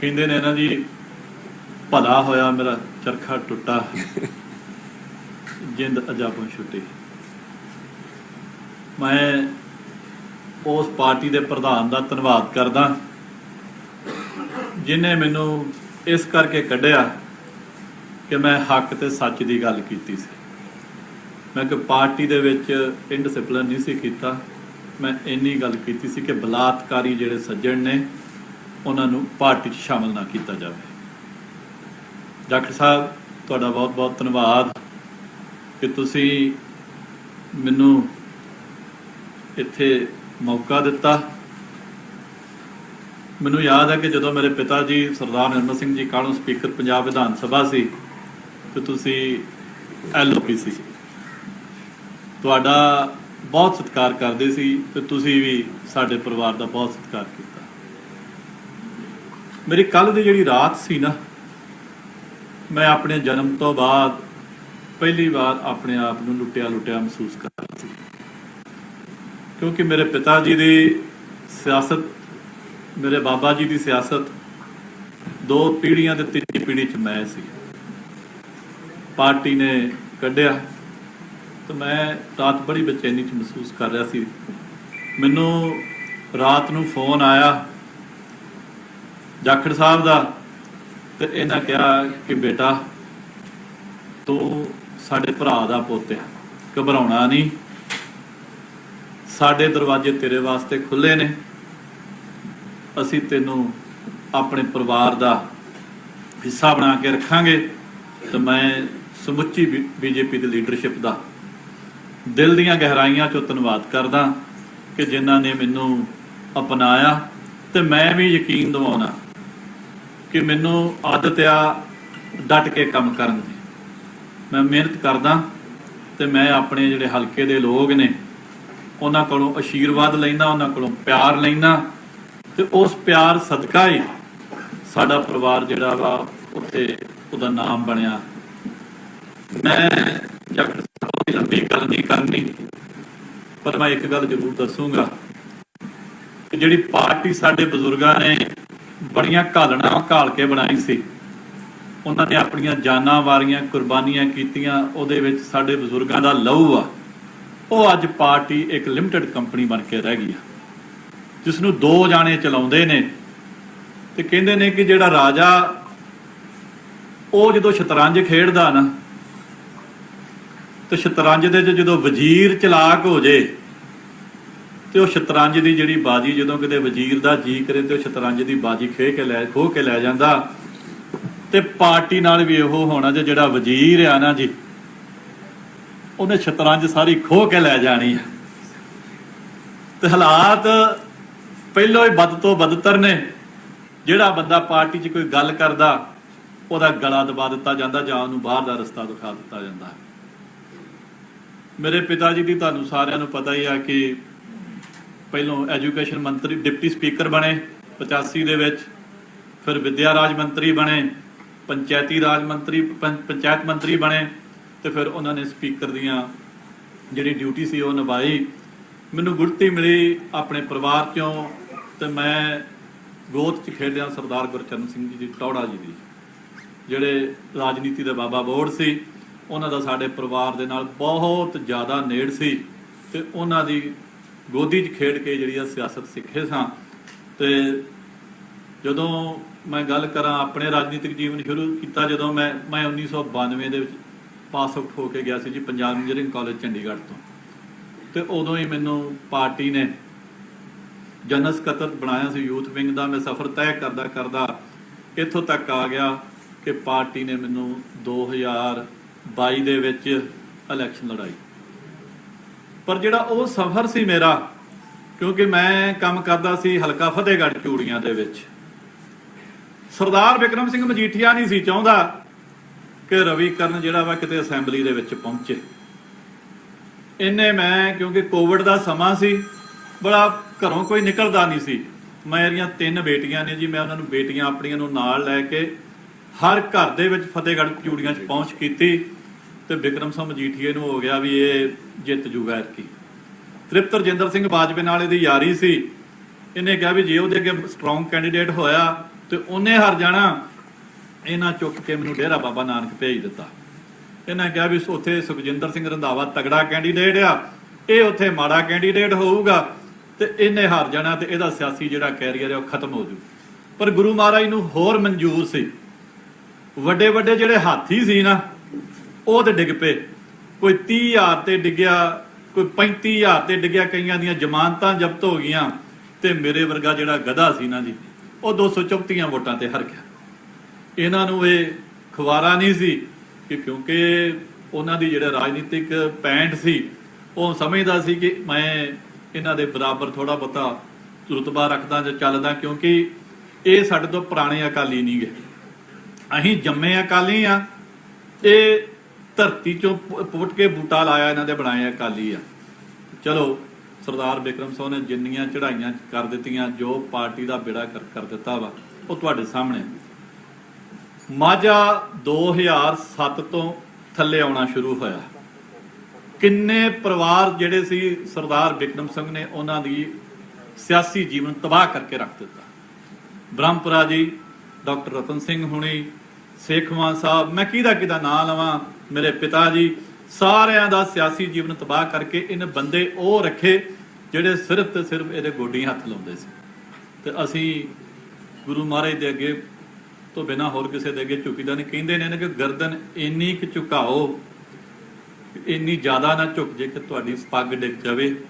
ਕਹਿੰਦੇ ਨੇ ਨਾ ਜੀ, ਭਲਾ ਹੋਇਆ ਮੇਰਾ ਚਰਖਾ ਟੁੱਟਾ। ਜਿੰਦ ਅਜਾਬੋਂ ਛੁੱਟੀ। ਮੈਂ ਉਸ ਪਾਰਟੀ ਦੇ ਪ੍ਰਧਾਨ ਦਾ ਧੰਨਵਾਦ ਕਰਦਾ, ਜਿਨੇ ਮੈਨੂੰ ਇਸ ਕਰਕੇ ਕੱਢਿਆ ਕਿ ਮੈਂ ਹੱਕ ਤੇ ਸੱਚ ਦੀ ਗੱਲ ਕੀਤੀ ਸੀ। ਮੈਂ ਕਿ ਪਾਰਟੀ ਦੇ ਵਿੱਚ ਇਨਡਿਸਪਲਿਨ ਨਹੀਂ ਸੀ ਕੀਤਾ। ਮੈਂ ਇੰਨੀ ਗੱਲ ਕੀਤੀ ਸੀ ਕਿ ਬਲਾਤਕਾਰੀ ਜਿਹੜੇ ਸੱਜਣ ਨੇ ਉਹਨਾਂ ਨੂੰ ਪਾਰਟੀ 'ਚ ਸ਼ਾਮਲ ਨਾ ਕੀਤਾ ਜਾਵੇ। ਡਾਕਟਰ ਸਾਹਿਬ, ਤੁਹਾਡਾ ਬਹੁਤ ਬਹੁਤ ਧੰਨਵਾਦ ਕਿ ਤੁਸੀਂ ਮੈਨੂੰ ਇੱਥੇ ਮੌਕਾ ਦਿੱਤਾ। ਮੈਨੂੰ ਯਾਦ ਹੈ ਕਿ ਜਦੋਂ ਮੇਰੇ ਪਿਤਾ ਜੀ ਸਰਦਾਰ ਨਿਰਮਲ ਸਿੰਘ ਜੀ ਕਾਲੋਂ ਸਪੀਕਰ ਪੰਜਾਬ ਵਿਧਾਨ ਸਭਾ ਸੀ, ਤੇ ਤੁਸੀਂ ਐਲਓਪੀ ਸੀ। ਤੁਹਾਡਾ ਬਹੁਤ ਸਤਿਕਾਰ ਕਰਦੇ ਸੀ ਤੇ ਤੁਸੀਂ ਵੀ ਸਾਡੇ ਪਰਿਵਾਰ ਦਾ ਬਹੁਤ ਸਤਿਕਾਰ ਕੀਤਾ। ਮੇਰੀ ਕੱਲ ਦੀ ਜਿਹੜੀ ਰਾਤ ਸੀ ਨਾ, ਮੈਂ ਆਪਣੇ ਜਨਮ ਤੋਂ ਬਾਅਦ ਪਹਿਲੀ ਵਾਰ ਆਪਣੇ ਆਪ ਨੂੰ ਲੁੱਟਿਆ ਲੁੱਟਿਆ ਮਹਿਸੂਸ ਕਰ ਰਿਹਾ ਸੀ। ਕਿਉਂਕਿ ਮੇਰੇ ਪਿਤਾ ਜੀ ਦੀ ਸਿਆਸਤ, ਮੇਰੇ ਬਾਬਾ ਜੀ ਦੀ ਸਿਆਸਤ ਦੋ ਪੀੜ੍ਹੀਆਂ ਦੇ ਤੀਜੀ ਪੀੜ੍ਹੀ ਚ ਮੈਂ ਸੀ। ਪਾਰਟੀ ਨੇ ਕੱਢਿਆ ਤੇ ਮੈਂ ਰਾਤ ਬੜੀ ਬੇਚੈਨੀ ਚ ਮਹਿਸੂਸ ਕਰ ਰਿਹਾ ਸੀ। ਮੈਨੂੰ ਰਾਤ ਨੂੰ ਫੋਨ ਆਇਆ ਜਾਖੜ ਸਾਹਿਬ ਦਾ ਤੇ ਇਹਨਾਂ ਕਿਹਾ ਕਿ ਬੇਟਾ ਤੂੰ ਸਾਡੇ ਭਰਾ ਦਾ ਪੁੱਤ ਹੈ ਘਬਰਾਉਣਾ ਨਹੀਂ। ਸਾਡੇ ਦਰਵਾਜ਼ੇ ਤੇਰੇ ਵਾਸਤੇ ਖੁੱਲੇ ਨੇ। ਅਸੀਂ ਤੈਨੂੰ ਆਪਣੇ ਪਰਿਵਾਰ ਦਾ ਹਿੱਸਾ ਬਣਾ ਕੇ ਰੱਖਾਂਗੇ ਤੇ ਮੈਂ ਸਮੁੱਚੀ ਬੀਜੇਪੀ ਦੀ ਲੀਡਰਸ਼ਿਪ ਦਾ ਦਿਲ ਦੀਆਂ ਗਹਿਰਾਈਆਂ ਚੋਂ ਧੰਨਵਾਦ ਕਰਦਾ ਕਿ ਜਿਨ੍ਹਾਂ ਨੇ ਮੈਨੂੰ ਅਪਣਾਇਆ ਤੇ ਮੈਂ ਵੀ ਯਕੀਨ ਦਿਵਾਉਣਾ। ਕਿ ਮੈਨੂੰ ਆਦਤ ਆ ਡਟ ਕੇ ਕੰਮ ਕਰਨ ਦੀ। ਮੈਂ ਮਿਹਨਤ ਕਰਦਾ ਤੇ ਮੈਂ ਆਪਣੇ ਜਿਹੜੇ ਹਲਕੇ ਦੇ ਲੋਕ ਨੇ, ਉਹਨਾਂ ਕੋਲੋਂ ਅਸ਼ੀਰਵਾਦ ਲੈਣਾ ਉਹਨਾਂ ਕੋਲੋਂ ਪਿਆਰ ਲੈਣਾ ਤੇ ਉਸ ਪਿਆਰ ਸਦਕਾ ਹੀ ਸਾਡਾ ਪਰਿਵਾਰ ਜਿਹੜਾ ਵਾ ਉੱਥੇ ਉਹਦਾ ਨਾਮ ਬਣਿਆ। ਮੈਂ ਜਗਤ ਦੀ ਲੰਬੀ ਗੱਲ ਨਹੀਂ ਕਰਨੀ, ਪਰ ਮੈਂ ਇੱਕ ਗੱਲ ਜ਼ਰੂਰ ਦੱਸੂਗਾ ਕਿ ਜਿਹੜੀ ਪਾਰਟੀ ਸਾਡੇ ਬਜ਼ੁਰਗਾਂ ਨੇ ਬੜੀਆਂ ਘਾਲਣਾ ਘਾਲ ਕੇ ਬਣਾਈ ਸੀ। ਉਹਨਾਂ ਨੇ ਆਪਣੀਆਂ ਜਾਨਾਂ ਵਾਰੀਆਂ ਕੁਰਬਾਨੀਆਂ ਕੀਤੀਆਂ, ਉਹਦੇ ਵਿੱਚ ਸਾਡੇ ਬਜ਼ੁਰਗਾਂ ਦਾ ਲਹੂ ਆ। ਉਹ ਅੱਜ ਪਾਰਟੀ ਇੱਕ ਲਿਮਟਿਡ ਕੰਪਨੀ ਬਣ ਕੇ ਰਹਿ ਗਈ ਆ। ਜਿਸ ਨੂੰ ਦੋ ਜਾਣੇ ਚਲਾਉਂਦੇ ਨੇ। ਤੇ ਕਹਿੰਦੇ ਨੇ ਕਿ ਜਿਹੜਾ ਰਾਜਾ, ਉਹ ਜਦੋਂ ਸ਼ਤਰੰਜ ਖੇਡਦਾ ਨਾ, ਤੇ ਸ਼ਤਰੰਜ ਦੇ 'ਚ ਜਦੋਂ ਵਜ਼ੀਰ ਚਲਾਕ ਹੋ ਜੇ ਤੇ ਉਹ ਸ਼ਤਰੰਜ ਦੀ ਜਿਹੜੀ ਬਾਜੀ, ਜਦੋਂ ਕਿਤੇ ਵਜ਼ੀਰ ਦਾ ਜੀ ਕਰੇ ਤੇ ਉਹ ਸ਼ਤਰੰਜ ਦੀ ਬਾਜੀ ਖੇ ਕੇ ਲੈ ਖੋ ਕੇ ਲੈ ਜਾਂਦਾ। ਤੇ ਪਾਰਟੀ ਨਾਲ ਵੀ ਇਹੋ ਹੋਣਾ ਜੇ ਜਿਹੜਾ ਵਜ਼ੀਰ ਆ ਨਾ ਜੀ, ਉਹਨੇ ਸ਼ਤਰੰਜ ਸਾਰੀ ਖੋ ਕੇ ਲੈ ਜਾਣੀ ਆ। ਤੇ ਹਾਲਾਤ ਪਹਿਲੋਂ ਹੀ ਵੱਧ ਤੋਂ ਬਦਤਰ ਨੇ। ਜਿਹੜਾ ਬੰਦਾ ਪਾਰਟੀ 'ਚ ਕੋਈ ਗੱਲ ਕਰਦਾ, ਉਹਦਾ ਗਲਾ ਦਬਾ ਦਿੱਤਾ ਜਾਂਦਾ ਜਾਂ ਉਹਨੂੰ ਬਾਹਰ ਦਾ ਰਸਤਾ ਦਿਖਾ ਦਿੱਤਾ ਜਾਂਦਾ। ਮੇਰੇ ਪਿਤਾ ਜੀ ਦੀ ਤੁਹਾਨੂੰ ਸਾਰਿਆਂ ਨੂੰ ਪਤਾ ਹੀ ਆ ਕਿ ਪਹਿਲੋਂ ਐਜੂਕੇਸ਼ਨ ਮੰਤਰੀ, ਡਿਪਟੀ ਸਪੀਕਰ ਬਣੇ 85 ਦੇ ਵਿੱਚ, ਫਿਰ ਵਿਦਿਆ ਰਾਜ ਮੰਤਰੀ ਬਣੇ, ਪੰਚਾਇਤੀ ਰਾਜ ਮੰਤਰੀ, ਪੰ- ਪੰਚਾਇਤ ਮੰਤਰੀ ਬਣੇ, ਤੇ ਫਿਰ ਉਹਨਾਂ ਨੇ ਸਪੀਕਰ ਦੀਆਂ ਜਿਹੜੀ ਡਿਊਟੀ ਸੀ ਉਹ ਨਿਭਾਈ। ਮੈਨੂੰ ਗੁਰਤੀ ਮਿਲੀ ਆਪਣੇ ਪਰਿਵਾਰ ਚੋਂ ਤੇ ਮੈਂ ਗੋਦ ਚ ਖੇਡਿਆ ਸਰਦਾਰ ਗੁਰਚਰਨ ਸਿੰਘ ਜੀ ਦੀ, ਟੌੜਾ ਜੀ ਦੀ, ਜਿਹੜੇ ਰਾਜਨੀਤੀ ਦੇ ਬਾਬਾ ਬੋੜ ਸੀ। ਉਹਨਾਂ ਦਾ ਸਾਡੇ ਪਰਿਵਾਰ ਦੇ ਨਾਲ ਬਹੁਤ ਜ਼ਿਆਦਾ ਨੇੜ ਸੀ ਤੇ ਉਹਨਾਂ ਦੀ ਗੋਦੀ 'ਚ ਖੇਡ ਕੇ ਜਿਹੜੀ ਆ ਸਿਆਸਤ ਸਿੱਖੇ ਸਾਂ। ਤੇ ਜਦੋਂ ਮੈਂ ਗੱਲ ਕਰਾਂ, ਆਪਣੇ ਰਾਜਨੀਤਿਕ ਜੀਵਨ ਸ਼ੁਰੂ ਕੀਤਾ ਜਦੋਂ ਮੈਂ ਮੈਂ 1992 ਦੇ ਵਿੱਚ ਪਾਸ ਆਊਟ ਹੋ ਕੇ ਗਿਆ ਸੀ ਜੀ ਪੰਜਾਬ ਇੰਜੀਨੀਅਰਿੰਗ ਕਾਲਜ ਚੰਡੀਗੜ੍ਹ ਤੋਂ। ਤੇ ਉਦੋਂ ਹੀ ਮੈਨੂੰ ਪਾਰਟੀ ਨੇ ਜਨਰਲ ਸਕੱਤਰ ਬਣਾਇਆ ਸੀ ਯੂਥ ਵਿੰਗ ਦਾ। ਮੈਂ ਸਫ਼ਰ ਤੈਅ ਕਰਦਾ ਕਰਦਾ ਇੱਥੋਂ ਤੱਕ ਆ ਗਿਆ ਕਿ ਪਾਰਟੀ ਨੇ ਮੈਨੂੰ 2022 ਦੇ ਵਿੱਚ ਇਲੈਕਸ਼ਨ ਲੜਾਈ। ਪਰ ਜਿਹੜਾ ਉਹ ਸਫ਼ਰ ਸੀ ਮੇਰਾ, ਕਿਉਂਕਿ ਮੈਂ ਕੰਮ ਕਰਦਾ ਸੀ ਹਲਕਾ ਫਤਿਹਗੜ੍ਹ ਚੂੜੀਆਂ ਦੇ ਵਿੱਚ। ਸਰਦਾਰ ਵਿਕਰਮ ਸਿੰਘ ਮਜੀਠੀਆ ਨਹੀਂ ਸੀ ਚਾਹੁੰਦਾ ਕਿ ਰਵੀ ਕਰਨ ਜਿਹੜਾ ਵਾ ਕਿਤੇ ਅਸੈਂਬਲੀ ਦੇ ਵਿੱਚ ਪਹੁੰਚੇ। ਇੰਨੇ ਮੈਂ, ਕਿਉਂਕਿ ਕੋਵਿਡ ਦਾ ਸਮਾਂ ਸੀ, ਬੜਾ ਘਰੋਂ ਕੋਈ ਨਿਕਲਦਾ ਨਹੀਂ ਸੀ। ਮੇਰੀਆਂ ਤਿੰਨ ਬੇਟੀਆਂ ਨੇ ਜੀ, ਮੈਂ ਉਹਨਾਂ ਨੂੰ ਬੇਟੀਆਂ ਆਪਣੀਆਂ ਨੂੰ ਨਾਲ ਲੈ ਕੇ ਹਰ ਘਰ ਦੇ ਵਿੱਚ ਫਤਿਹਗੜ੍ਹ ਚੂੜੀਆਂ 'ਚ ਪਹੁੰਚ ਕੀਤੀ। ਤੇ ਵਿਕਰਮ ਸਿੰਘ ਮਜੀਠੀਏ ਨੂੰ ਹੋ ਗਿਆ ਵੀ ਇਹ ਜਿੱਤ ਜੂਗਾ ਐਤਕੀ। ਤ੍ਰਿਪਤ ਰਜਿੰਦਰ ਸਿੰਘ ਬਾਜਵੇ ਨਾਲ ਇਹਦੀ ਯਾਰੀ ਸੀ। ਇਹਨੇ ਕਿਹਾ ਵੀ ਜੇ ਉਹਦੇ ਅੱਗੇ ਸਟਰੋਂਗ ਕੈਂਡੀਡੇਟ ਹੋਇਆ ਤੇ ਉਹਨੇ ਹਾਰ ਜਾਣਾ, ਇਹਨਾਂ ਚੁੱਕ ਕੇ ਮੈਨੂੰ ਡੇਰਾ ਬਾਬਾ ਨਾਨਕ ਭੇਜ ਦਿੱਤਾ। ਇਹਨਾਂ ਕਿਹਾ ਵੀ ਉੱਥੇ ਸੁਖਜਿੰਦਰ ਸਿੰਘ ਰੰਧਾਵਾ ਤਗੜਾ ਕੈਂਡੀਡੇਟ ਆ, ਇਹ ਉੱਥੇ ਮਾੜਾ ਕੈਂਡੀਡੇਟ ਹੋਊਗਾ ਤੇ ਇਹਨੇ ਹਾਰ ਜਾਣਾ ਤੇ ਇਹਦਾ ਸਿਆਸੀ ਜਿਹੜਾ ਕੈਰੀਅਰ ਹੈ ਉਹ ਖਤਮ ਹੋ ਜੂ। ਪਰ ਗੁਰੂ ਮਹਾਰਾਜ ਨੂੰ ਹੋਰ ਮਨਜ਼ੂਰ ਸੀ। ਵੱਡੇ ਵੱਡੇ ਜਿਹੜੇ ਹਾਥੀ ਸੀ ਨਾ ਉਹ ਤੇ ਡਿੱਗ ਪਏ। ਕੋਈ 30000 ਤੇ ਡਿੱਗਿਆ, ਕੋਈ 35000 ਤੇ ਡਿੱਗਿਆ, ਕਈਆਂ ਦੀਆਂ ਜ਼ਮਾਨਤਾਂ ਜ਼ਬਤ ਹੋ ਗਈਆਂ ਤੇ ਮੇਰੇ ਵਰਗਾ ਜਿਹੜਾ ਗਧਾ ਸੀ ਨਾ ਜੀ, ਉਹ 234 ਵੋਟਾਂ ਤੇ ਹਾਰ ਗਿਆ। ਇਹਨਾਂ ਨੂੰ ਇਹ ਖਵਾਰਾ ਨਹੀਂ ਸੀ ਕਿ ਕਿਉਂਕਿ ਉਹਨਾਂ ਦੀ ਜਿਹੜਾ ਰਾਜਨੀਤਿਕ ਪੈਂਟ ਸੀ, ਉਹ ਸਮਝਦਾ ਸੀ ਕਿ ਮੈਂ ਇਹਨਾਂ ਦੇ ਬਰਾਬਰ ਥੋੜਾ ਬਹੁਤਾ ਰੁਤਬਾ ਰੱਖਦਾ ਜਾਂ ਚੱਲਦਾ ਕਿਉਂਕਿ ਇਹ ਸਾਡੇ ਤੋਂ ਪੁਰਾਣੇ ਅਕਾਲੀ ਨਹੀਂ ਗਏ। ਅਸੀਂ ਜੰਮੇ ਅਕਾਲੀ ਆ ਇਹ ਧਰਤੀ ਚੋਂ ਪੁੱਟ ਕੇ ਬੂਟਾ ਲਾਇਆ ਇਹਨਾਂ ਦੇ ਬਣਾਏ ਅਕਾਲੀ ਆ। ਚਲੋ, ਸਰਦਾਰ ਬਿਕਰਮ ਸਿੰਘ ਨੇ ਜਿੰਨੀਆਂ ਚੜਾਈਆਂ ਕਰ ਦਿੱਤੀਆਂ, ਜੋ ਪਾਰਟੀ ਦਾ ਬੇੜਾ ਕਰ ਕਰ ਦਿੱਤਾ ਵਾ, ਉਹ ਤੁਹਾਡੇ ਸਾਹਮਣੇ। ਮਾਝਾ 2007 ਤੋਂ ਥੱਲੇ ਆਉਣਾ ਸ਼ੁਰੂ ਹੋਇਆ। ਕਿੰਨੇ ਪਰਿਵਾਰ ਜਿਹੜੇ ਸੀ ਸਰਦਾਰ ਬਿਕਰਮ ਸਿੰਘ ਨੇ ਉਹਨਾਂ ਦੀ ਸਿਆਸੀ ਜੀਵਨ ਤਬਾਹ ਕਰਕੇ ਰੱਖ ਦਿੱਤਾ। ਬ੍ਰਹਮਪੁਰਾ ਜੀ, ਡਾਕਟਰ ਰਤਨ ਸਿੰਘ ਹੁਣੀ ਸੇਖਵਾਂ ਸਾਹਿਬ, ਮੈਂ ਕਿਹਦਾ ਕਿਹਦਾ ਨਾਂ ਲਵਾਂ? ਮੇਰੇ ਪਿਤਾ ਜੀ, ਸਾਰਿਆਂ ਦਾ ਸਿਆਸੀ ਜੀਵਨ ਤਬਾਹ ਕਰਕੇ ਇਹਨੇ ਬੰਦੇ ਉਹ ਰੱਖੇ ਜਿਹੜੇ ਸਿਰਫ ਤੇ ਸਿਰਫ ਇਹਦੇ ਗੋਡੀਆਂ ਹੱਥ ਲਾਉਂਦੇ ਸੀ। ਤੇ ਅਸੀਂ ਗੁਰੂ ਮਹਾਰਾਜ ਦੇ ਅੱਗੇ ਤੋਂ ਬਿਨਾ ਹੋਰ ਕਿਸੇ ਦੇ ਅੱਗੇ ਝੁਕੀਦਾ ਨਹੀਂ। ਕਹਿੰਦੇ ਨੇ ਨਾ ਕਿ ਗਰਦਨ ਇੰਨੀ ਕੁ ਝੁਕਾਓ, ਇੰਨੀ ਜ਼ਿਆਦਾ ਨਾ ਝੁਕ ਜੇ ਕਿ ਤੁਹਾਡੀ ਪੱਗ ਡਿੱਗ ਜਾਵੇ।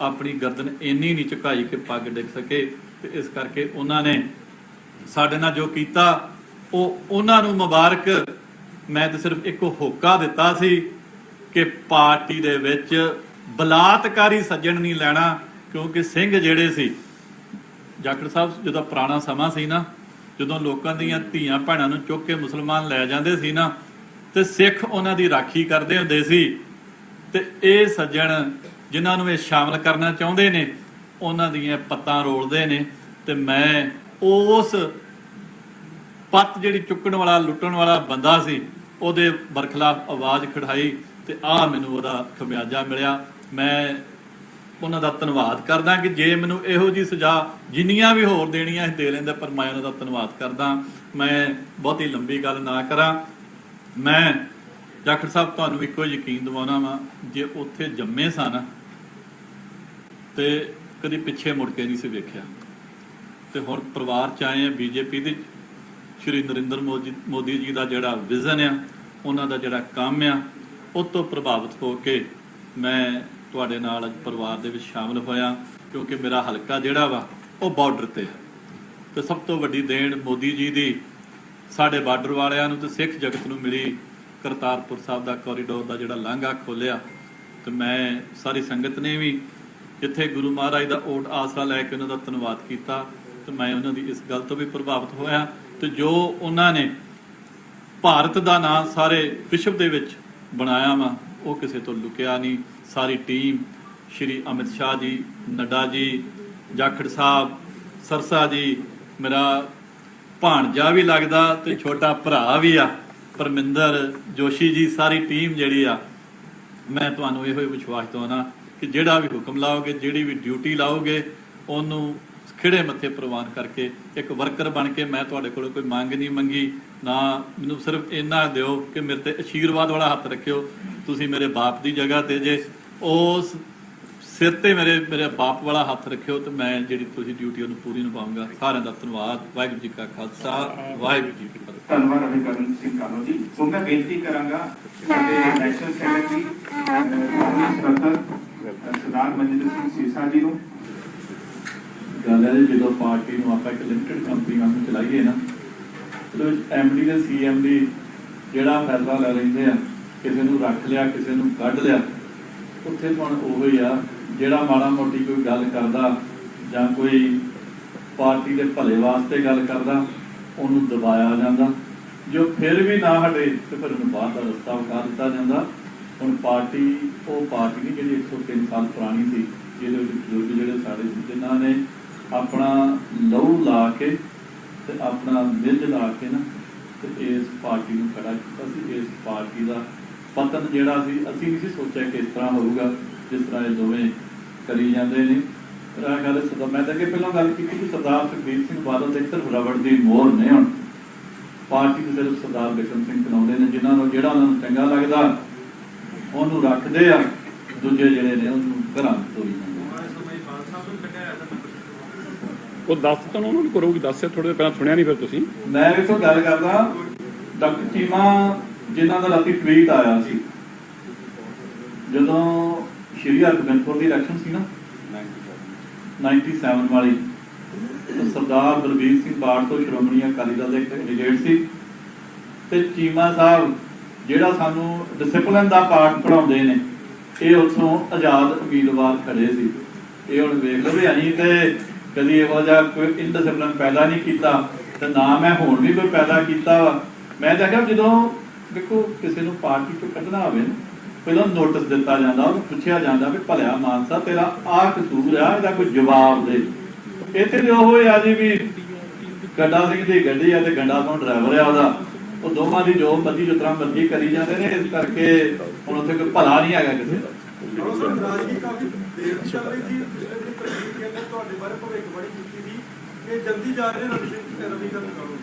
ਆਪਣੀ ਗਰਦਨ ਇੰਨੀ ਨਹੀਂ ਝੁਕਾਈ ਕਿ ਪੱਗ ਡਿੱਗ ਸਕੇ। ਤੇ ਇਸ ਕਰਕੇ ਉਹਨਾਂ ਨੇ ਸਾਡੇ ਨਾਲ ਜੋ ਕੀਤਾ ਉਹ ਉਹਨਾਂ ਨੂੰ ਮੁਬਾਰਕ ਮੈਂ ਤਾਂ ਸਿਰਫ ਇੱਕ ਹੋਕਾ ਦਿੱਤਾ ਸੀ ਕਿ ਪਾਰਟੀ ਦੇ ਵਿੱਚ ਬਲਾਤਕਾਰੀ ਸੱਜਣ ਨਹੀਂ ਲੈਣਾ, ਕਿਉਂਕਿ ਸਿੰਘ ਜਿਹੜੇ ਸੀ, ਜਾਖੜ ਸਾਹਿਬ ਜਦੋਂ ਪੁਰਾਣਾ ਸਮਾਂ ਸੀ ਨਾ, ਜਦੋਂ ਲੋਕਾਂ ਦੀਆਂ ਧੀਆਂ ਭੈਣਾਂ ਨੂੰ ਚੁੱਕ ਕੇ ਮੁਸਲਮਾਨ ਲੈ ਜਾਂਦੇ ਸੀ ਨਾ, ਤੇ ਸਿੱਖ ਉਹਨਾਂ ਦੀ ਰਾਖੀ ਕਰਦੇ ਹੁੰਦੇ ਸੀ, ਤੇ ਇਹ ਸੱਜਣ ਜਿਨ੍ਹਾਂ ਨੂੰ ਇਹ ਸ਼ਾਮਲ ਕਰਨਾ ਚਾਹੁੰਦੇ ਨੇ, ਉਹਨਾਂ ਦੀਆਂ ਪੱਤਾਂ ਰੋਲਦੇ ਨੇ, ਤੇ ਮੈਂ ਉਸ ਪੱਤ ਜਿਹੜੀ ਚੁੱਕਣ ਵਾਲਾ, ਲੁੱਟਣ ਵਾਲਾ ਬੰਦਾ ਸੀ, ਉਹਦੇ ਬਰਖਲਾਫ ਆਵਾਜ਼ ਖੜਾਈ ਤੇ ਆ ਮੈਨੂੰ ਉਹਦਾ ਖਮਿਆਜਾ ਮਿਲਿਆ। ਮੈਂ ਉਹਨਾਂ ਦਾ ਧੰਨਵਾਦ ਕਰਦਾ ਕਿ ਜੇ ਮੈਨੂੰ ਇਹੋ ਜੀ ਸਜ਼ਾ ਜਿੰਨੀਆਂ ਵੀ ਹੋਰ ਦੇਣੀਆਂ ਸੀ ਦੇ ਲੈਂਦਾ, ਪਰ ਮੈਂ ਉਹਨਾਂ ਦਾ ਧੰਨਵਾਦ ਕਰਦਾ। ਮੈਂ ਬਹੁਤੀ ਲੰਬੀ ਗੱਲ ਨਾ ਕਰਾਂ। ਮੈਂ ਡਾਕਟਰ ਸਾਹਿਬ, ਤੁਹਾਨੂੰ ਇੱਕੋ ਯਕੀਨ ਦਿਵਾਉਣਾ ਵਾ, ਜੇ ਉੱਥੇ ਜੰਮੇ ਸਨ ਤੇ ਕਦੀ ਪਿੱਛੇ ਮੁੜ ਕੇ ਨਹੀਂ ਸੀ ਵੇਖਿਆ। ਤੇ ਹੁਣ ਪਰਿਵਾਰ ਚ ਆਏ ਆ, ਬੀਜੇਪੀ ਦੇ ਸ਼੍ਰੀ ਨਰਿੰਦਰ ਮੋਦੀ ਮੋਦੀ ਜੀ ਦਾ ਜਿਹੜਾ ਵਿਜ਼ਨ ਆ, ਉਹਨਾਂ ਦਾ ਜਿਹੜਾ ਕੰਮ ਆ, ਉਹ ਤੋਂ ਪ੍ਰਭਾਵਿਤ ਹੋ ਕੇ ਮੈਂ ਤੁਹਾਡੇ ਨਾਲ ਅੱਜ ਪਰਿਵਾਰ ਦੇ ਵਿੱਚ ਸ਼ਾਮਲ ਹੋਇਆ, ਕਿਉਂਕਿ ਮੇਰਾ ਹਲਕਾ ਜਿਹੜਾ ਵਾ, ਉਹ ਬਾਰਡਰ ਤੇ ਹੈ ਤੇ ਸਭ ਤੋਂ ਵੱਡੀ ਦੇਣ ਮੋਦੀ ਜੀ ਦੀ ਸਾਡੇ ਬਾਰਡਰ ਵਾਲਿਆਂ ਨੂੰ ਤੇ ਸਿੱਖ ਜਗਤ ਨੂੰ ਮਿਲੀ ਕਰਤਾਰਪੁਰ ਸਾਹਿਬ ਦਾ ਕੋਰੀਡੋਰ ਦਾ ਜਿਹੜਾ ਲਾਂਘਾ ਖੋਲਿਆ ਤੇ ਮੈਂ ਸਾਰੀ ਸੰਗਤ ਨੇ ਵੀ ਜਿੱਥੇ ਗੁਰੂ ਮਹਾਰਾਜ ਦਾ ਓਟ ਆਸਰਾ ਲੈ ਕੇ ਉਹਨਾਂ ਦਾ ਧੰਨਵਾਦ ਕੀਤਾ। ਤੇ ਮੈਂ ਉਹਨਾਂ ਦੀ ਇਸ ਗੱਲ ਤੋਂ ਵੀ ਪ੍ਰਭਾਵਿਤ ਹੋਇਆ ਤੇ ਜੋ ਉਹਨਾਂ ਨੇ ਭਾਰਤ ਦਾ ਨਾਂ ਸਾਰੇ ਵਿਸ਼ਵ ਦੇ ਵਿੱਚ ਬਣਾਇਆ ਵਾ, ਉਹ ਕਿਸੇ ਤੋਂ ਲੁਕਿਆ ਨਹੀਂ। ਸਾਰੀ ਟੀਮ, ਸ਼੍ਰੀ ਅਮਿਤ ਸ਼ਾਹ ਜੀ, ਨੱਡਾ ਜੀ, ਜਾਖੜ ਸਾਹਿਬ, ਸਰਸਾ ਜੀ, ਮੇਰਾ ਭਾਣਜਾ ਵੀ ਲੱਗਦਾ ਤੇ ਛੋਟਾ ਭਰਾ ਵੀ ਆ, ਪਰਮਿੰਦਰ ਜੋਸ਼ੀ ਜੀ, ਸਾਰੀ ਟੀਮ ਜਿਹੜੀ ਆ, ਮੈਂ ਤੁਹਾਨੂੰ ਇਹੋ ਹੀ ਵਿਸ਼ਵਾਸ ਦਵਾਉਣਾ ਕਿ ਜਿਹੜਾ ਵੀ ਹੁਕਮ ਲਾਓਗੇ, ਜਿਹੜੀ ਵੀ ਡਿਊਟੀ ਲਾਓਗੇ, ਉਹਨੂੰ ਖਿੜੇ ਮੱਥੇ ਪ੍ਰਵਾਨ ਕਰਕੇ ਇੱਕ ਵਰਕਰ ਬਣ ਕੇ ਮੈਂ ਤੁਹਾਡੇ ਕੋਲੋਂ ਕੋਈ ਮੰਗ ਨਹੀਂ ਮੰਗੀ, ਨਾ ਮੈਨੂੰ ਸਿਰਫ ਇੰਨਾ ਦਿਓ ਕਿ ਮੇਰੇ ਤੇ ਅਸ਼ੀਰਵਾਦ ਵਾਲਾ ਹੱਥ ਰੱਖਿਓ। ਤੁਸੀਂ ਮੇਰੇ ਬਾਪ ਦੀ ਜਗ੍ਹਾ ਤੇ ਜੇ ਉਸ ਸਿਰ ਤੇ ਮੇਰੇ ਮੇਰੇ ਬਾਪ ਵਾਲਾ ਹੱਥ ਰੱਖਿਓ ਤੇ ਮੈਂ ਜਿਹੜੀ ਤੁਸੀਂ ਡਿਊਟੀ ਉਹਨੂੰ ਪੂਰੀ ਨਿਭਾਉਂਗਾ ਸਾਰਿਆਂ ਦਾ ਧੰਨਵਾਦ। ਵਾਹਿਗੁਰੂ ਜੀ ਕਾ ਖਾਲਸਾ। ਵਾਹਿਗੁਰੂ ਜੀ ਕੀ ਫਤਿਹ। ਧੰਨਵਾਦ ਅਭਿਕਰਨ ਸਿੰਘ ਕਾਨੋ ਜੀ। ਹੁਣ ਮੈਂ ਬੇਨਤੀ ਕਰਾਂਗਾ ਸਾਡੇ ਨੈਸ਼ਨਲ ਸੈਕਟਰੀ ਸਰਦਾਰ ਮਨਜਿੰਦਰ ਸਿੰਘ ਸੀਸਾ ਜੀ ਨੂੰ ਗੱਲ ਹੈ ਜਦੋਂ ਪਾਰਟੀ ਨੂੰ ਆਪਾਂ ਇੱਕ ਲਿਮਟਿਡ ਕੰਪਨੀ ਵਾਂਗ ਚਲਾਈਏ ਨਾ, ਉਹਦੇ ਵਿੱਚ ਐਮਡੀ ਤੇ ਸੀਐਮਡੀ ਜਿਹੜਾ ਫੈਸਲਾ ਲੈ ਲੈਂਦੇ ਆ, ਕਿਸੇ ਨੂੰ ਰੱਖ ਲਿਆ, ਕਿਸੇ ਨੂੰ ਕੱਢ ਲਿਆ, ਉੱਥੇ ਹੁਣ ਉਹੋ ਹੀ ਆ, ਜਿਹੜਾ ਮਾੜਾ ਮੋਟੀ ਕੋਈ ਗੱਲ ਕਰਦਾ ਜਾਂ ਕੋਈ ਪਾਰਟੀ ਦੇ ਭਲੇ ਵਾਸਤੇ ਗੱਲ ਕਰਦਾ, ਉਹਨੂੰ ਦਬਾਇਆ ਜਾਂਦਾ। ਜੋ ਫਿਰ ਵੀ ਨਾ ਹਟੇ, ਤੇ ਫਿਰ ਉਹਨੂੰ ਬਾਹਰ ਦਾ ਰਸਤਾ ਵਿਖਾ ਦਿੱਤਾ ਜਾਂਦਾ। ਹੁਣ ਪਾਰਟੀ, ਉਹ ਪਾਰਟੀ ਨਹੀਂ ਜਿਹੜੀ 103 ਸਾਲ ਪੁਰਾਣੀ ਸੀ, ਜਿਹਦੇ ਵਿੱਚ ਬਜ਼ੁਰਗ ਜਿਹੜੇ ਸਾਡੇ ਜਿਨ੍ਹਾਂ ਨੇ ਆਪਣਾ ਲਹੂ ਲਾ ਕੇ ਤੇ ਆਪਣਾ ਮਿੱਝ ਲਾ ਕੇ ਨਾ ਤੇ ਇਸ ਪਾਰਟੀ ਨੂੰ ਖੜਾ ਕੀਤਾ ਸੀ। ਇਸ ਪਾਰਟੀ ਦਾ ਪਤਨ ਜਿਹੜਾ ਸੀ, ਅਸੀਂ ਨਹੀਂ ਸੀ ਸੋਚਿਆ ਕਿ ਇਸ ਤਰ੍ਹਾਂ ਹੋਊਗਾ, ਜਿਸ ਤਰ੍ਹਾਂ ਇਹ ਦੋਵੇਂ ਕਰੀ ਜਾਂਦੇ ਨੇ। ਮੇਰਾ ਗੱਲ ਹੈ ਮੈਂ ਤਾਂ ਕਿ ਪਹਿਲਾਂ ਗੱਲ ਕੀਤੀ ਕਿ ਸਰਦਾਰ ਸੁਖਬੀਰ ਸਿੰਘ ਬਾਦਲ ਦੇ ਸਿਰਫ ਰਬੜ ਦੀ ਮੋਹਰ ਨੇ ਹੁਣ। ਪਾਰਟੀ ਦੇ ਸਿਰਫ ਸਰਦਾਰ ਬਿਕਰਮ ਸਿੰਘ ਕਨਾਉਂਦੇ ਨੇ, ਜਿਨ੍ਹਾਂ ਨੂੰ ਜਿਹੜਾ ਉਹਨਾਂ ਨੂੰ ਚੰਗਾ ਲੱਗਦਾ, ਉਹਨੂੰ ਰੱਖਦੇ ਆ। ਦੂਜੇ ਜਿਹੜੇ ਨੇ, ਉਹਨੂੰ ਘਰਾਂ ਤੋਂ ਤੋਰੀ ਜਾਂਦੇ ਉਹ ਦੱਸ ਤਾਂ ਉਹਨਾਂ ਨੂੰ ਕਰੋਗੇ ਦੱਸਿਆ ਥੋੜੇ ਜਿਹਾ ਪਹਿਲਾਂ ਸੁਣਿਆ ਨਹੀਂ ਫਿਰ ਤੁਸੀਂ। ਮੈਂ ਵੇਖੋ ਗੱਲ ਕਰਦਾ, ਡਾਕਟਰ ਚੀਮਾ ਜਿਨ੍ਹਾਂ ਦਾ ਰਾਤੀ ਟਵੀਟ ਆਇਆ ਸੀ। ਜਦੋਂ ਸ਼੍ਰੀ ਹਰਗੋਬਿੰਦਪੁਰ ਦੀ ਇਲੈਕਸ਼ਨ ਸੀ ਨਾ 97 ਵਾਲੀ ਸਰਦਾਰ ਬਲਬੀਰ ਸਿੰਘ ਬਾੜ ਤੋਂ ਸ਼੍ਰੋਮਣੀ ਅਕਾਲੀ ਦਲ ਦੇ ਕੈਂਡੀਡੇਟ ਸੀ। ਤੇ ਚੀਮਾ ਸਾਹਿਬ, ਜਿਹੜਾ ਸਾਨੂੰ ਡਿਸਪਲਿਨ ਦਾ ਪਾਠ ਪੜਾਉਂਦੇ ਨੇ, ਇਹ ਉੱਥੋਂ ਆਜ਼ਾਦ ਉਮੀਦਵਾਰ ਖੜੇ ਸੀ। ਇਹ ਹੁਣ ਵੇਖ ਲਓ ਵੀ ਅਸੀਂ ਤੇ ਕਦੀ ਇਹੋ ਜਿਹਾ ਕੋਈ ਇਨਡਿਸਪਲਿਨ ਪੈਦਾ ਨਹੀਂ ਕੀਤਾ, ਤੇ ਨਾ ਮੈਂ ਹੁਣ ਵੀ ਕੋਈ ਪੈਦਾ ਕੀਤਾ। ਮੈਂ ਤਾਂ ਕਿਹਾ ਜਦੋਂ ਦੇਖੋ ਕਿਸੇ ਨੂੰ ਪਾਰਟੀ ਤੋਂ ਕੱਢਣਾ ਹੋਵੇ ਪਹਿਲਾਂ ਨੋਟਿਸ ਦਿੱਤਾ ਜਾਂਦਾ, ਉਹਨੂੰ ਪੁੱਛਿਆ ਜਾਂਦਾ ਵੀ ਭਲਿਆ ਮਾਨਸਾ, ਤੇਰਾ ਆਹ ਕਸੂਰ ਆ, ਇਹਦਾ ਕੋਈ ਜਵਾਬ ਦੇ। ਇੱਥੇ ਤੇ ਉਹ ਜੀ ਵੀ ਗੱਡਾ ਸਿੰਘ ਦੀ ਗੱਡੀ ਆ ਤੇ ਗੰਡਾ ਤੋਂ ਡਰਾਈਵਰ ਆ ਉਹਦਾ। ਉਹ ਦੋਵਾਂ ਦੀ ਜੋ ਮਰਜ਼ੀ, ਜਿਸ ਤਰ੍ਹਾਂ ਮਰਜ਼ੀ ਕਰੀ ਜਾਂਦੇ ਨੇ, ਇਸ ਕਰਕੇ ਹੁਣ ਉੱਥੇ ਕੋਈ ਭਲਾ ਨਹੀਂ ਹੈਗਾ ਕਿਸੇ ਦਾ। ਨਾਰਾਜ਼ਗੀ ਕਾਫੀ ਦੇਰ ਦੀ ਚੱਲ ਰਹੀ ਸੀ ਪਿਛਲੇ ਦਿਨ ਪ੍ਰਦੀਪ ਕਹਿੰਦੇ ਤੁਹਾਡੇ ਬਾਰੇ ਭਵਿੱਖਬਾਣੀ ਕੀਤੀ ਸੀ ਕਿ ਜਲਦੀ ਜਾ ਰਹੇ ਰਵੀ ਸਿੰਘ ਰਵੀ ਦਾ ਨਿਕਾਲੋ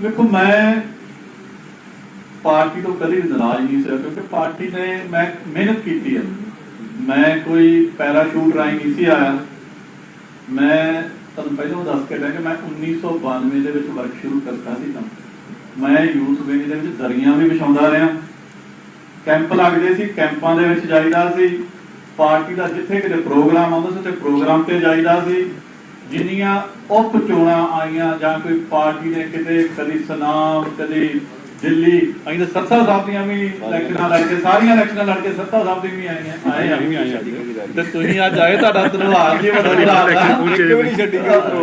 ਵੇਖੋ ਮੈਂ ਪਾਰਟੀ ਤੋਂ ਕਦੀ ਨਾਰਾਜ਼ ਨਹੀਂ ਸੀ ਕਿਉਂਕਿ ਪਾਰਟੀ ਨੇ ਮੈਂ ਮਿਹਨਤ ਕੀਤੀ ਹੈ। ਮੈਂ ਕੋਈ ਪੈਰਾਸ਼ੂਟ ਰਾਹੀਂ ਨਹੀਂ ਸੀ ਆਇਆ। ਮੈਂ ਤੁਹਾਨੂੰ ਪਹਿਲਾਂ ਦੱਸ ਕੇ ਕਿ ਮੈਂ 1992 ਦੇ ਵਿੱਚ ਵਰਕ ਸ਼ੁਰੂ ਕਰਤਾ ਸੀ ਤਾਂ। ਮੈਂ ਯੂਥ ਵਿੰਗ ਦੇ ਵਿੱਚ ਦਰੀਆਂ ਵੀ ਵਿਛਾਉਂਦਾ ਰਿਹਾ। ਕੈਂਪ ਲੱਗਦੇ ਸੀ, ਕੈਂਪਾਂ ਦੇ ਵਿੱਚ ਜਾਈਦਾ ਸੀ। ਪਾਰਟੀ ਦਾ ਜਿੱਥੇ ਕਿਤੇ ਪ੍ਰੋਗਰਾਮ ਆਉਂਦਾ ਸੀ ਤੇ ਪ੍ਰੋਗਰਾਮ ਤੇ ਜਾਈਦਾ ਸੀ। ਜਿੰਨੀਆਂ ਉਪ ਚੋਣਾਂ ਆਈਆਂ ਜਾਂ ਕੋਈ ਪਾਰਟੀ ਨੇ ਕਿਤੇ ਕਦੀ ਸਨਾਮ, ਕਦੀ ਦਿੱਲੀ ਅਸੀਂ ਤਾਂ ਸੱਤਾ ਸਾਹਿਬ ਦੀਆਂ ਵੀ ਇਲੈਕਸ਼ਨਾਂ ਲੜ ਕੇ ਸਾਰੀਆਂ ਇਲੈਕਸ਼ਨਾਂ ਲੜ ਕੇ ਸੱਤਾ ਸਾਹਿਬ ਦੀ ਵੀ ਆਏ ਆ। ਅਸੀਂ ਵੀ ਆਏ ਜੀ। ਤੇ ਤੁਸੀਂ ਅੱਜ ਆਏ ਤੁਹਾਡਾ ਧੰਨਵਾਦ ਜੀ ਬੜਾ ਧੰਨਵਾਦ।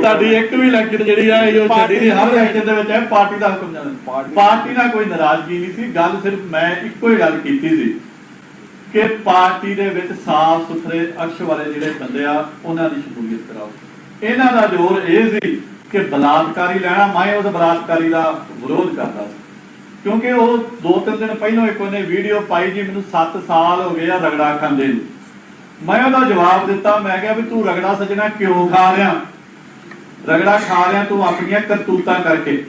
ਤੁਹਾਡੀ ਇੱਕ ਵੀ ਇਲੈਕਸ਼ਨ ਜਿਹੜੀ ਆ ਇਹ ਛੱਡੀ ਨਹੀਂ ਹਰ ਇਲੈਕਸ਼ਨ ਦੇ ਵਿੱਚ ਹੈ ਪਾਰਟੀ ਦਾ ਹੁਕਮ ਜਾਂਦਾ ਪਾਰਟੀ- ਪਾਰਟੀ ਨਾਲ ਕੋਈ ਨਾਰਾਜ਼ਗੀ ਨਹੀਂ ਸੀ ਗੱਲ ਸਿਰਫ ਮੈਂ ਇੱਕੋ ਹੀ ਗੱਲ ਕੀਤੀ ਸੀ ਕਿ ਪਾਰਟੀ ਦੇ ਵਿੱਚ ਸਾਫ਼ ਸੁਥਰੇ ਅਕਸ਼ ਵਾਲੇ ਜਿਹੜੇ ਬੰਦੇ ਆ ਉਹਨਾਂ ਦੀ ਸ਼ਮੂਲੀਅਤ ਕਰਾਓ। ਇਹਨਾਂ ਦਾ ਜ਼ੋਰ ਇਹ ਸੀ ਕਿ ਬਲਾਤਕਾਰੀ ਲੈਣਾ ਮੈਂ ਉਸ ਬਲਾਤਕਾਰੀ ਦਾ ਵਿਰੋਧ ਕਰਦਾ ਸੀ। ਕਿਉਂਕਿ ਉਹ ਦੋ ਤਿੰਨ ਦਿਨ ਪਹਿਲਾਂ ਇੱਕ ਉਹਨੇ ਵੀਡੀਓ ਪਾਈ ਜੀ, ਮੈਨੂੰ 7 ਸਾਲ ਹੋ ਗਏ ਆ ਰਗੜਾ ਖਾਂਦੇ ਨੂੰ। ਮੈਂ ਉਹਦਾ ਜਵਾਬ ਦਿੱਤਾ, ਮੈਂ ਕਿਹਾ ਵੀ ਤੂੰ ਰਗੜਾ ਸਜਣਾ ਕਿਉਂ ਖਾ ਰਿਹਾ? ਰਗੜਾ ਖਾ ਰਿਹਾ ਤੂੰ ਆਪਣੀਆਂ ਕਰਤੂਤਾਂ ਕਰਕੇ।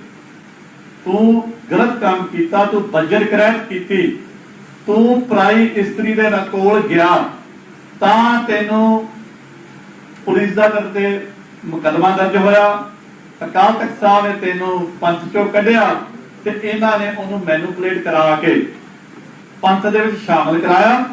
ਤੂੰ ਗਲਤ ਕੰਮ ਕੀਤਾ, ਤੂੰ ਬੰਜਰ ਕਰੈਤ ਕੀਤੀ। ਤੂੰ ਪਰਾਈ ਇਸਤਰੀ ਦੇ ਕੋਲ ਗਿਆ। ਤਾਂ ਤੈਨੂੰ ਪੁਲਿਸ ਦਾ ਤੇ ਮੁਕੱਦਮਾ ਦਰਜ ਹੋਇਆ। ਅਕਾਲ ਤਖਤ ਸਾਹਿਬ ਨੇ ਤੈਨੂੰ ਪੰਥ ਚੋਂ ਕੱਢਿਆ। ਤੇ ਇਹਨਾਂ ਨੇ ਉਹਨੂੰ ਮੈਨੂਪਲੇਟ ਕਰਾ ਕੇ ਪੰਥ ਦੇ ਵਿੱਚ ਸ਼ਾਮਲ ਕਰਾਇਆ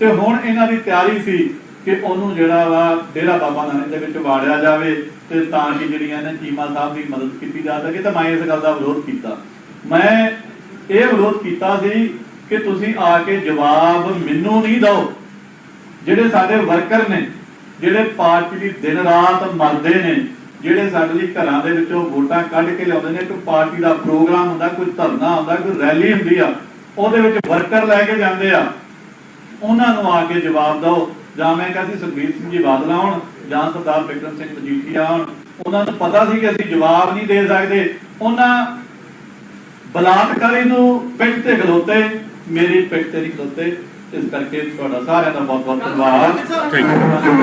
ਤੇ ਹੁਣ ਇਹਨਾਂ ਦੀ ਤਿਆਰੀ ਸੀ ਕਿ ਉਹਨੂੰ ਜਿਹੜਾ ਵਾ ਡੇਰਾ ਬਾਬਾ ਨਾਨਕ ਦੇ ਵਿੱਚ ਵਾੜਿਆ ਜਾਵੇ ਤੇ ਤਾਂ ਕਿ ਜਿਹੜੀਆਂ ਇਹਨਾਂ ਚੀਮਾ ਸਾਹਿਬ ਦੀ ਮਦਦ ਕੀਤੀ ਜਾ ਸਕੇ ਤਾਂ ਮੈਂ ਇਸ ਗੱਲ ਦਾ ਵਿਰੋਧ ਕੀਤਾ। ਮੈਂ ਇਹ ਵਿਰੋਧ ਕੀਤਾ ਸੀ ਕਿ ਤੁਸੀਂ ਆ ਕੇ ਜਵਾਬ ਮੈਨੂੰ ਨਹੀਂ ਦਿਓ। ਜਿਹੜੇ ਸਾਡੇ ਵਰਕਰ ਨੇ, ਜਿਹੜੇ ਪਾਰਟੀ ਦੀ ਦਿਨ ਰਾਤ ਮਰਦੇ ਨੇ ਜਿਹੜੇ ਸਾਡੇ ਲਈ ਘਰਾਂ ਦੇ ਵਿੱਚੋਂ ਵੋਟਾਂ ਕੱਢ ਕੇ ਲਿਆਉਂਦੇ ਨੇ ਕੋਈ ਪਾਰਟੀ ਦਾ ਪ੍ਰੋਗਰਾਮ ਹੁੰਦਾ, ਕੋਈ ਧਰਨਾ ਹੁੰਦਾ, ਕੋਈ ਰੈਲੀ ਹੁੰਦੀ ਆ, ਉਹਦੇ ਵਿੱਚ ਵਰਕਰ ਲੈ ਕੇ ਜਾਂਦੇ ਆ। ਉਹਨਾਂ ਨੂੰ ਆ ਕੇ ਜਵਾਬ ਦਿਓ, ਜਾਂ ਮੈਂ ਕਹਿੰਦੀ ਸੁਖਬੀਰ ਸਿੰਘ ਜੀ ਬਾਦਲ ਆਉਣ ਜਾਂ ਸਰਦਾਰ ਬਿਕਰਮ ਸਿੰਘ ਮਜੀਠੀਆ ਆਉਣ ਉਹਨਾਂ ਨੂੰ ਪਤਾ ਸੀ ਕਿ ਅਸੀਂ ਜਵਾਬ ਨਹੀਂ ਦੇ ਸਕਦੇ। ਉਹਨਾਂ ਬਲਾਤਕਾਰੀ ਨੂੰ ਪਿੱਠ ਤੇ ਖਲੋਤੇ, ਮੇਰੀ ਪਿੱਠ ਤੇ ਨਹੀਂ ਖਲੋਤੇ, ਇਸ ਕਰਕੇ ਤੁਹਾਡਾ ਸਾਰਿਆਂ ਦਾ ਬਹੁਤ ਬਹੁਤ ਧੰਨਵਾਦ